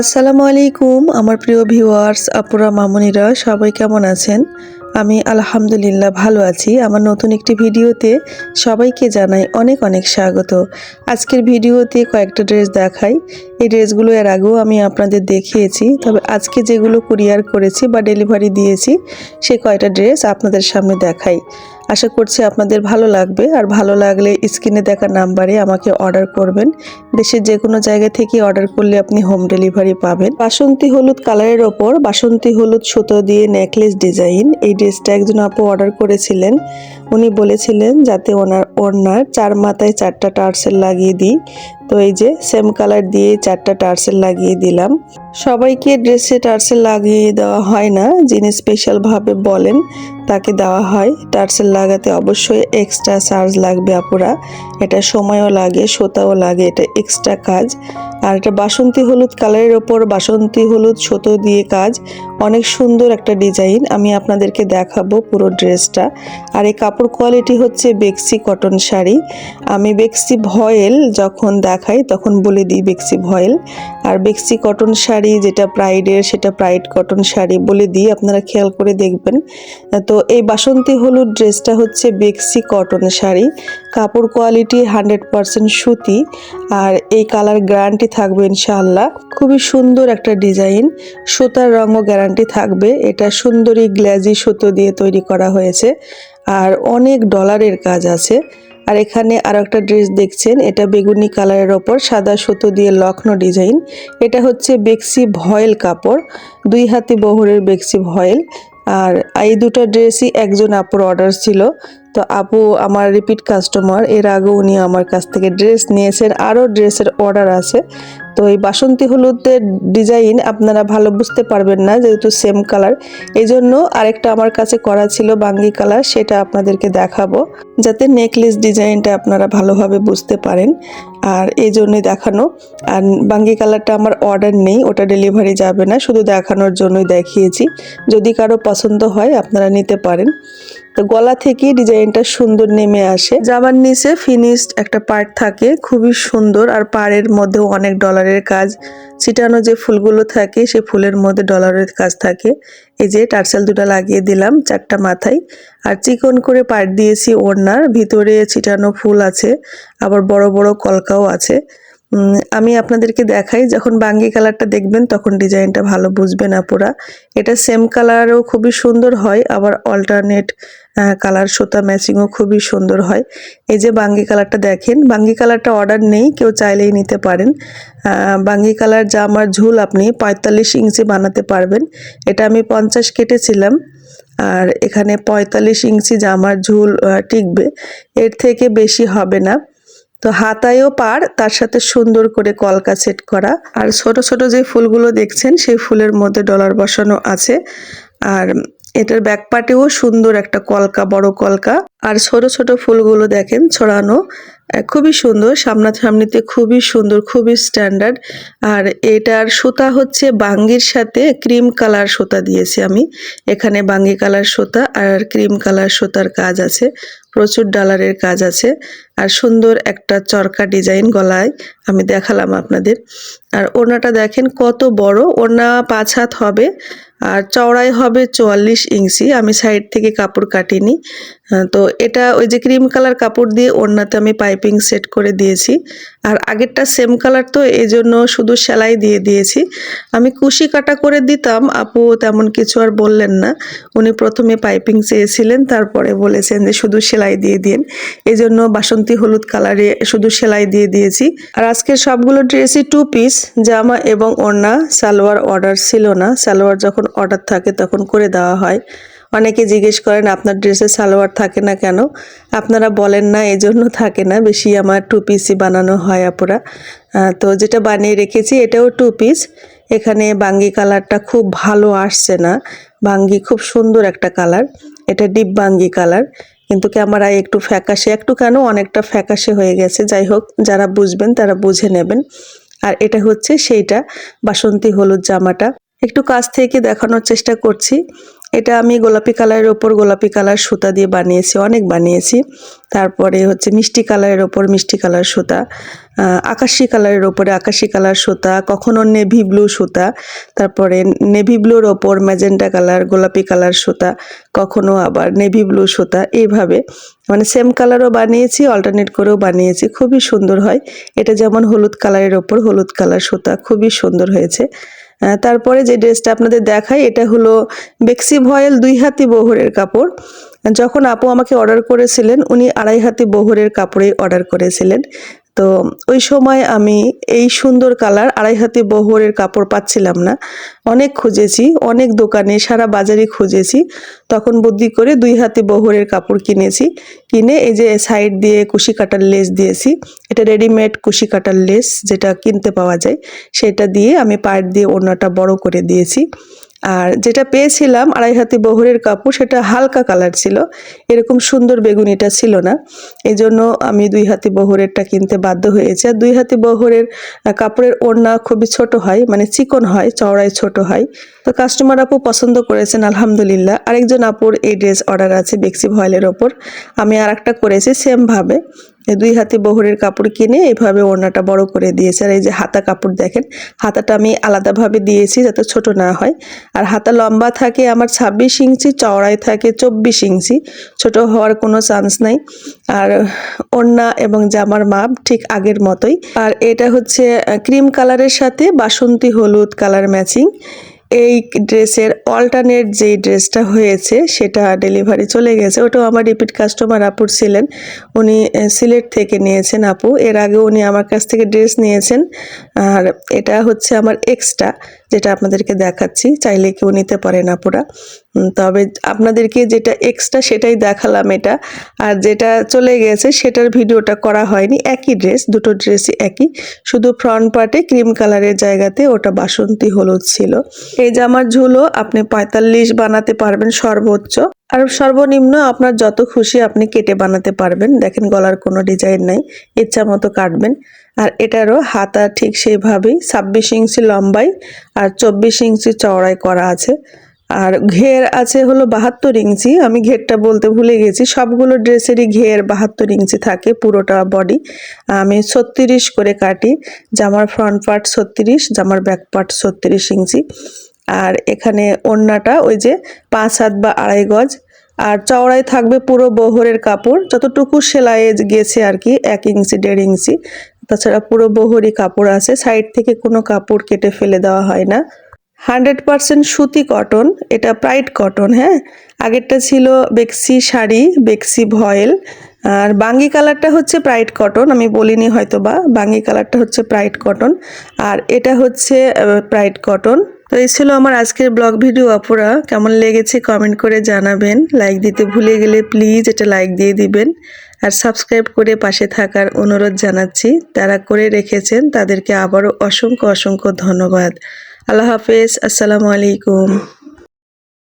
আসসালামু আলাইকুম, আমার প্রিয় ভিউয়ার্স আপুরা, মামুনিরা, সবাই কেমন আছেন? আমি আলহামদুলিল্লাহ ভালো আছি। আমার নতুন একটি ভিডিওতে সবাইকে জানাই অনেক অনেক স্বাগত। আজকের ভিডিওতে কয়েকটা ড্রেস দেখাই। এই ড্রেসগুলো এর আগেও আমি আপনাদের দেখিয়েছি, তবে আজকে যেগুলো কুরিয়ার করেছি বা ডেলিভারি দিয়েছি, সে কয়টা ড্রেস আপনাদের সামনে দেখাই। আশা করছি আপনাদের ভালো লাগবে। আর ভালো লাগলে স্ক্রিনে দেখা নাম্বারে আমাকে অর্ডার করবেন। দেশের যে কোনো জায়গা থেকে অর্ডার করলে আপনি হোম ডেলিভারি পাবেন। বাসন্তী হলুদ কালারের ওপর বাসন্তী হলুদ সুতো দিয়ে নেকলেস ডিজাইন। এই ড্রেসটা একজন আপু অর্ডার করেছিলেন। উনি বলেছিলেন যাতে ওনার ওনার চার মাথায় চারটা টার্সেল লাগিয়ে দিই। তো এই যে সেম কালার দিয়ে চারটা টার্সেল লাগিয়ে দিলাম। সবাইকে ড্রেসে টার্সেল লাগিয়ে দেওয়া হয় না, যিনি স্পেশালভাবে বলেন তাকে দেওয়া হয়। টার্সেল লাগাতে অবশ্যই এক্সট্রা চার্জ লাগবে আপুরা। এটা সময়ও লাগে, সোতাও লাগে, এটা এক্সট্রা কাজ। আর এটা বাসন্তী হলুদ কালারের ওপর বাসন্তী হলুদ সুতো দিয়ে কাজ। অনেক সুন্দর একটা ডিজাইন আমি আপনাদেরকে দেখাবো পুরো ড্রেসটা। আর এই কাপড় কোয়ালিটি হচ্ছে বেক্সি কটন শাড়ি। আমি বেক্সি ভয়েল যখন দেখাই তখন বলে দিই বেক্সি ভয়েল। আর বেক্সি কটন শাড়ি যেটা প্রাইডের, সেটা প্রাইড কটন শাড়ি বলে দিই, আপনারা খেয়াল করে দেখবেন। তো এই বাসন্তী হলুদ ড্রেসটা হচ্ছে বেক্সি কটন শাড়ি। কাপড় কোয়ালিটি হান্ড্রেড পারসেন্ট সুতি। আর এই কালার গ্যারান্টি থাকবে ইনশাআল্লাহ। খুবই সুন্দর একটা ডিজাইন। সুতার রঙও গ্যারান্টি থাকবে। এটা সুন্দরী গ্ল্যাজি সুতো দিয়ে তৈরি করা হয়েছে। আর অনেক ডলারের কাজ আছে। আর এখানে আর একটা ড্রেস দেখছেন, এটা বেগুনি কালারের ওপর, সাদা সুতো দিয়ে লক্ষ্ণ ডিজাইন। এটা হচ্ছে বেক্সি ভয়েল কাপড়, দুই হাতি বহরের বেক্সি ভয়েল। আর এই দুটো ড্রেসই একজন আপুর অর্ডার ছিল তো আপু, আমার রিপিট কাস্টমার এর আগে উনি আমার কাছ থেকে ড্রেস নিয়েছেন, আরও ড্রেসের অর্ডার আছে। তো এই বাসন্তী হলুদের ডিজাইন আপনারা ভালো বুঝতে পারবেন না, যেহেতু সেম কালার এই জন্য আরেকটা আমার কাছে করা ছিল বাঙ্গি কালার সেটা আপনাদেরকে দেখাবো, যাতে নেকলেস ডিজাইনটা আপনারা ভালোভাবে বুঝতে পারেন। আর এই জন্যই দেখানো। আর বাঙ্গি কালারটা আমার অর্ডার নেই, ওটা ডেলিভারি যাবে না, শুধু দেখানোর জন্যই দেখিয়েছি। যদি কারও পছন্দ হয়, আপনারা নিতে পারেন। গলা থেকে ডিজাইনটা সুন্দর নেমে আসে। জামার নিচে ফিনিশড একটা পার্ট থাকে, খুবই সুন্দর। আর পাড়ের মধ্যেও অনেক ডলারের কাজ। ছিটানো যে ফুলগুলো থাকে, সে ফুলের মধ্যে ডলারের কাজ থাকে। এই যে টার্সেল দুটো লাগিয়ে দিলাম চারটা মাথায়। আর চিকন করে পাট দিয়েছি ওড়নার। ভিতরে ছিটানো ফুল আছে, আবার বড় বড় কলকাও আছে। আমি আপনাদেরকে দেখাই, যখন বাঙ্গি কালারটা দেখবেন তখন ডিজাইনটা ভালো বুঝবেন আপুরা। এটা সেম কালারও খুবই সুন্দর হয়, আবার অল্টারনেট কালার সুতা ম্যাচিংও খুবই সুন্দর হয়। এই যে বাঙ্গি কালারটা দেখেন, বাঙ্গি কালারটা অর্ডার নেই, কেউ চাইলেই নিতে পারেন। বাঙ্গি কালার জামার ঝুল আপনি পঁয়তাল্লিশ ইঞ্চি বানাতে পারবেন। এটা আমি পঞ্চাশ কেটেছিলাম, আর এখানে পঁয়তাল্লিশ ইঞ্চি জামার ঝুল টিকবে। এর থেকে বেশি হবে না। তো হাতায়ও পার, তার সাথে সুন্দর করে কলকা সেট করা। আর ছোট ছোট যে ফুলগুলো দেখছেন, সেই ফুলের মধ্যে ডলার বসানো আছে। আর এটার ব্যাক পার্টেও সুন্দর একটা কলকা, বড় কলকা। আর ছোট ছোট ফুলগুলো দেখেন, ছড়ানো খুবই সুন্দর। সামনাসামনিতে খুবই সুন্দর, খুবই স্ট্যান্ডার্ড আর এটার সুতা হচ্ছে বাঙ্গির সাথে ক্রিম কালার সুতা দিয়েছি আমি। এখানে বাঙ্গি কালার সুতা আর ক্রিম কালার সুতার কাজ আছে। প্রচুর ডলারের কাজ আছে। আর সুন্দর একটা চরকা ডিজাইন গলায় আমি দেখালাম আপনাদের। আর ওড়নাটা দেখেন কত বড়, ওড়না পাঁচ হাত হবে আর চওড়াই হবে চুয়াল্লিশ ইঞ্চি। আমি সাইড থেকে কাপড় কাটিনি। তো এটা ওই যে ক্রিম কালার কাপড় দিয়ে ওড়নাতে আমি পাইপিং সেট করে দিয়েছি। আর আগেরটা সেম কালার তো এই জন্য শুধু সেলাই দিয়ে দিয়েছি। আমি কুশি কাটা করে দিতাম, আপু তেমন কিছু আর বললেন না। উনি প্রথমে পাইপিং চেয়েছিলেন, তারপরে বলেছেন যে শুধু সেলাই দিয়ে দিন। এই জন্য বাসন্তী হলুদ কালারে শুধু সেলাই দিয়ে দিয়েছি। আর আজকের সবগুলো ড্রেসই টু পিস জামা এবং ওড়না। সালোয়ার অর্ডার ছিল না। সালোয়ার যখন অর্ডার থাকে তখন করে দেওয়া হয়। অনেকে জিজ্ঞেস করেন, আপনার ড্রেসে সালোয়ার থাকে না কেন? আপনারা বলেন, না এই জন্য থাকে না। বেশি আমার টু পিসই বানানো হয় আপুরা। তো যেটা বানিয়ে রেখেছি এটাও টু পিস এখানে বাঙ্গি কালারটা খুব ভালো আসছে না। বাঙ্গি খুব সুন্দর একটা কালার। এটা ডিপ বাঙ্গি কালার। কিন্তু ক্যামেরায় একটু ফ্যাকাশে? একটু কেন? অনেকটা ফ্যাকাশে হয়ে গেছে। যাই হোক, যারা বুঝবেন তারা বুঝে নেবেন। আর এটা হচ্ছে সেইটা। বাসন্তী হলুদ জামাটা। একটু কাছ থেকে দেখানোর চেষ্টা করছি। এটা আমি গোলাপি কালারের ওপর গোলাপি কালার সুতা দিয়ে বানিয়েছি, অনেক বানিয়েছি। তারপরে হচ্ছে মিষ্টি কালারের ওপর মিষ্টি কালার সুতা আকাশি কালারের ওপরে আকাশি কালার সুতা, কখনো নেভি ব্লু সুতা, তারপরে নেভি ব্লুর ওপর ম্যাজেন্টা কালার, গোলাপি কালার সুতা, কখনো আবার নেভি ব্লু সুতা, এইভাবে। মানে সেম কালারও বানিয়েছি অল্টারনেট করেও বানিয়েছি, খুবই সুন্দর হয়। এটা যেমন হলুদ কালারের ওপর হলুদ কালার সুতা, খুবই সুন্দর হয়েছে। তারপরে যে ড্রেসটা আপনাদের দেখাই এটা হলো বেক্সি ভয়েল দুই হাতি বহরের কাপড়। যখন আপু আমাকে অর্ডার করেছিলেন, উনি আড়াই হাতি বহরের কাপড়েই অর্ডার করেছিলেন। তো ওই সময় আমি এই সুন্দর কালার আড়াই হাতি বহরের কাপড় পাচ্ছিলাম না। অনেক খুঁজেছি, অনেক দোকানে, সারা বাজারে খুঁজেছি। তখন বুদ্ধি করে দুই হাতি বহরের কাপড় কিনেছি। কিনে এই যে সাইড দিয়ে কুশি কাটার লেস দিয়েছি, এটা রেডিমেড কুশি কাটার লেস যেটা কিনতে পাওয়া যায়, সেটা দিয়ে আমি পায়ের দিয়ে ওড়নাটা বড় করে দিয়েছি। আর যেটা পেয়েছিলাম আড়াই হাতি বহরের কাপড় সেটা হালকা কালার ছিল, এরকম সুন্দর বেগুনিটা ছিল না। এই জন্য আমি দুই হাতি বহরেরটা কিনতে বাধ্য হয়েছি। আর দুই হাতি বহরের কাপড়ের ওড়না খুবই ছোট হয় মানে চিকন হয়, চওড়ায় ছোট হয়। তো কাস্টমার আপু পছন্দ করেছেন, আলহামদুলিল্লাহ। আরেকজন আপুর এই ড্রেস অর্ডার আছে বেক্সি ভয়েলের ওপর। আমি আর একটা করেছি সেমভাবে দুই হাতে বহরের কাপড় কিনে এভাবে ওড়নাটা বড় করে দিয়েছে। আর এই যে হাতা কাপড় দেখেন, হাতাটা আমি আলাদাভাবে দিয়েছি যাতে ছোট না হয়। আর হাতা লম্বা থাকে আমার ছাব্বিশ ইঞ্চি, চওড়ায় থাকে চব্বিশ ইঞ্চি। ছোট হওয়ার কোনো চান্স নাই। আর ওড়না এবং জামার মাপ ঠিক আগের মতোই। আর এটা হচ্ছে ক্রিম কালারের সাথে বাসন্তী হলুদ কালার ম্যাচিং। এই ড্রেসের অল্টারনেট যেই ড্রেসটা হয়েছে সেটা ডেলিভারি চলে গেছে। ওটাও আমার রিপিট কাস্টমার আপুর ছিলেন। উনি সিলেট থেকে নিয়েছেন আপু। এর আগে উনি আমার কাছ থেকে ড্রেস নিয়েছেন। আর এটা হচ্ছে আমার এক্সট্রা যেটা আপনাদেরকে দেখাচ্ছি। চাইলে কেউ নিতে পারেন আপুরা। তবে আপনাদেরকে যেটা এক্সট্রা সেটাই দেখালাম এটা। আর যেটা চলে গেছে সেটার ভিডিওটা করা হয়নি। একই ড্রেস, দুটো ড্রেসই একই। শুধু ফ্রন্ট পার্টে ক্রিম কালারের জায়গাতে ওটা বাসন্তী হলুদ ছিল। এই জামার ঝুলো আপনি পঁয়তাল্লিশ বানাতে পারবেন সর্বোচ্চ। আর সর্বনিম্ন আপনার যত খুশি আপনি কেটে বানাতে পারবেন। দেখেন গলার কোনো ডিজাইন নাই, ইচ্ছা মতো কাটবেন। আর এটারও হাতা ঠিক সেইভাবেই ছাব্বিশ ইঞ্চি লম্বাই আর চব্বিশ ইঞ্চি চওড়াই করা আছে। আর ঘের আছে হলো বাহাত্তর ইঞ্চি। আমি ঘেরটা বলতে ভুলে গেছি। সবগুলো ড্রেসেরই ঘের বাহাত্তর ইঞ্চি থাকে পুরোটা বডি আমি ছত্রিশ করে কাটি। জামার ফ্রন্ট পার্ট ছত্রিশ, জামার ব্যাক পার্ট ছত্রিশ ইঞ্চি। আর এখানে ওড়নাটা ওই যে পাঁচ হাত বা আড়াই গজ। আর চওড়ায় থাকবে পুরো বহরের কাপড়। যতটুকু সেলাইয়ে গেছে আর কি, এক ইঞ্চি, দেড় ইঞ্চি। তাছাড়া পুরো বহরই কাপড় আছে। সাইড থেকে কোনো কাপড় কেটে ফেলে দেওয়া হয় না। হান্ড্রেড পারসেন্ট সুতি কটন। এটা প্রাইড কটন হ্যাঁ? আগেরটা ছিল বেক্সি শাড়ি, বেক্সি ভয়েল। আর বাঙ্গি কালারটা হচ্ছে প্রাইড কটন। আমি বলিনি হয়তো বা বাঙ্গি কালারটা হচ্ছে প্রাইড কটন। আর এটা হচ্ছে প্রাইড কটন। তো এই ছিল আমার আজকের ব্লগ ভিডিও অপরা কেমন লেগেছে কমেন্ট করে জানাবেন। লাইক দিতে ভুলে গেলে প্লিজ এটা লাইক দিয়ে দিবেন। আর সাবস্ক্রাইব করে পাশে থাকার অনুরোধ জানাচ্ছি। তারা করে রেখেছেন, তাদেরকে আবারও অসংখ্য অসংখ্য ধন্যবাদ। আল্লাহ হাফেজ, আসসালামু আলাইকুম।